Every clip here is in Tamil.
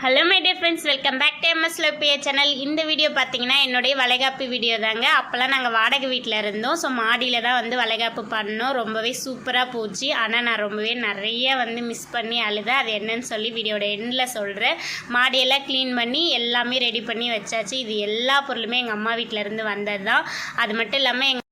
Hello my dear friends welcome back to MS லோப்பிய channel இந்த வீடியோ பார்த்தீங்கன்னா என்னுடைய வளைகாப்பு வீடியோ தாங்க. அப்போல்லாம் நாங்கள் வாடகை வீட்டில் இருந்தோம். ஸோ மாடியில் தான் வந்து வளைகாப்பு பண்ணோம். ரொம்பவே சூப்பராக போச்சு. ஆனால் நான் ரொம்பவே நிறைய வந்து மிஸ் பண்ணி அழுதேன் அது என்னன்னு சொல்லி வீடியோட எண்டில் சொல்கிறேன் மாடியெல்லாம் க்ளீன் பண்ணி எல்லாமே ரெடி பண்ணி வச்சாச்சு. இது எல்லா பொருளுமே எங்கள் அம்மா வீட்டிலேருந்து வந்தது தான் அது மட்டும் இல்லாமல் எங்கள்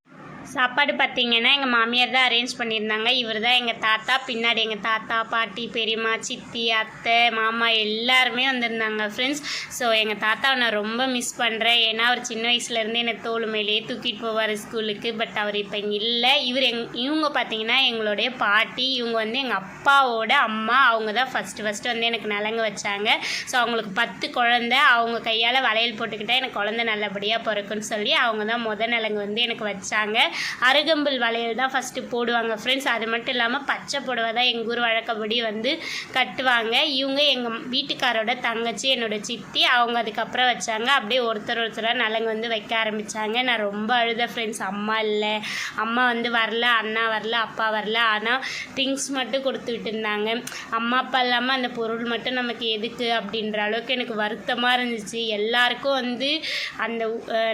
சாப்பாடு பார்த்தீங்கன்னா எங்கள் மாமியார் தான் அரேஞ்ச் பண்ணியிருந்தாங்க. இவர் தான் எங்கள் தாத்தா பின்னாடி எங்கள் தாத்தா பாட்டி பெரியம்மா சித்தி அத்தை மாமா எல்லாருமே வந்திருந்தாங்க ஃப்ரெண்ட்ஸ் ஸோ எங்கள் தாத்தாவை நான் ரொம்ப மிஸ் பண்ணுறேன் ஏன்னா அவர் சின்ன வயசுலேருந்து என்னை தோல் மேலேயே தூக்கிட்டு போவார் ஸ்கூலுக்கு பட் அவர் இப்போ இங்கே இல்லை. இவர் எங் இவங்க பார்த்தீங்கன்னா எங்களுடைய பாட்டி. இவங்க வந்து எங்கள் அப்பாவோட அம்மா. அவங்க தான் ஃபஸ்ட்டு ஃபஸ்ட்டு வந்து எனக்கு நலங்கு வச்சாங்க. ஸோ அவங்களுக்கு பத்து குழந்தை. அவங்க கையால் வளையல் போட்டுக்கிட்டால் எனக்கு குழந்தை நல்லபடியாக பிறக்குன்னு சொல்லி அவங்க தான் முத நலங்கு வந்து எனக்கு வச்சாங்க. அருகம்புல் வளையல் தான் ஃபஸ்ட்டு போடுவாங்க. ஃப்ரெண்ட்ஸ் அது மட்டும் இல்லாமல் பச்சை புடவை தான் எங்கள் ஊர் வழக்கப்படி வந்து கட்டுவாங்க. இவங்க எங்கள் வீட்டுக்காரோட தங்கச்சி என்னோட சித்தி அவங்க அதுக்கப்புறம் வச்சாங்க. அப்படியே ஒருத்தர் ஒருத்தராக நலங்கு வந்து வைக்க ஆரம்பித்தாங்க நான் ரொம்ப அழுத ஃப்ரெண்ட்ஸ் அம்மா இல்லை. அம்மா வந்து வரல அண்ணா வரல அப்பா வரல. ஆனால் திங்ஸ் மட்டும் கொடுத்து இருந்தாங்க அம்மா அப்பா இல்லாமல் அந்த பொருள் மட்டும் நமக்கு எதுக்கு அப்படின்ற அளவுக்கு எனக்கு வருத்தமாக இருந்துச்சு. எல்லாருக்கும் வந்து அந்த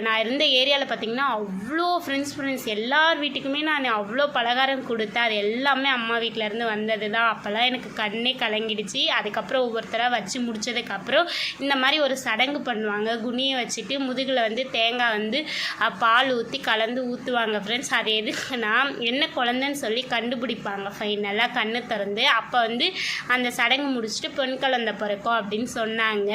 நான் இருந்த ஏரியாவில் பார்த்தீங்கன்னா அவ்வளோ ஃப்ரெண்ட்ஸ் ஃப்ரெண்ட்ஸ் எல்லார் வீட்டுக்குமே நான் அவ்வளோ பலகாரம் கொடுத்தேன். அது எல்லாமே அம்மா வீட்டிலேருந்து வந்தது தான் அப்போல்லாம் எனக்கு கண்ணே கலங்கிடுச்சு. அதுக்கப்புறம் ஒவ்வொருத்தராக வச்சு முடிச்சதுக்கப்புறம் இந்த மாதிரி ஒரு சடங்கு பண்ணுவாங்க. குனியை வச்சுட்டு முதுகில் வந்து தேங்காய் வந்து பால் ஊற்றி கலந்து ஊற்றுவாங்க ஃப்ரெண்ட்ஸ் அது எதுக்குன்னா என்ன குழந்தைன்னு சொல்லி கண்டுபிடிப்பாங்க ஃபைனலாக கண்ணு திறந்து. அப்போ வந்து அந்த சடங்கு முடிச்சுட்டு பெண் குழந்தை பிறக்கும் அப்படின்னு சொன்னாங்க.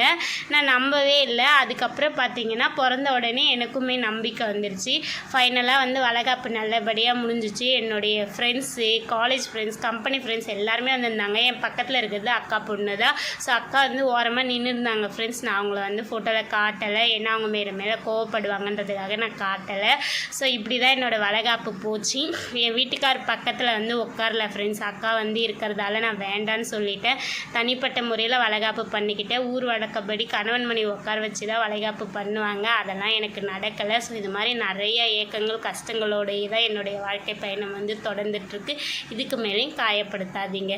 நான் நம்பவே இல்லை. அதுக்கப்புறம் பார்த்தீங்கன்னா பிறந்த உடனே எனக்குமே நம்பிக்கை வந்துருச்சு. ஃபைனலாக வந்து வளகாப்பு நல்லபடியாக முடிஞ்சிச்சு. என்னுடைய friends college friends company friends எல்லாருமே வந்திருந்தாங்க. என் பக்கத்தில் இருக்கிறது அக்கா பொண்ணு தான். ஸோ அக்கா வந்து ஓரமாக நின்று இருந்தாங்க. ஃப்ரெண்ட்ஸ் நான் அவங்கள வந்து ஃபோட்டோவில் காட்டலை. ஏன்னா அவங்க மேலே மேலே கோவப்படுவாங்கன்றதுக்காக நான் காட்டலை. ஸோ இப்படி தான் என்னோடய வளகாப்பு போச்சு. என் வீட்டுக்கார் பக்கத்தில் வந்து உட்காரல ஃப்ரெண்ட்ஸ் அக்கா வந்து இருக்கிறதால நான் வேண்டான்னு சொல்லிட்டேன். தனிப்பட்ட முறையில் வளகாப்பு பண்ணிக்கிட்டேன். ஊர் வழக்கப்படி கணவன் மணி உட்கார வச்சு தான் வளைகாப்பு பண்ணுவாங்க. அதெல்லாம் எனக்கு நடக்கலை. ஸோ இது மாதிரி நிறைய ஏக்கங்கள் கஷ்டங்களோட கஷ்டங்களோடையே தான் என்னுடைய வாழ்க்கை பயணம் வந்து தொடர்ந்துட்டுருக்கு இதுக்கு மேலேயும் காயப்படுத்தாதீங்க.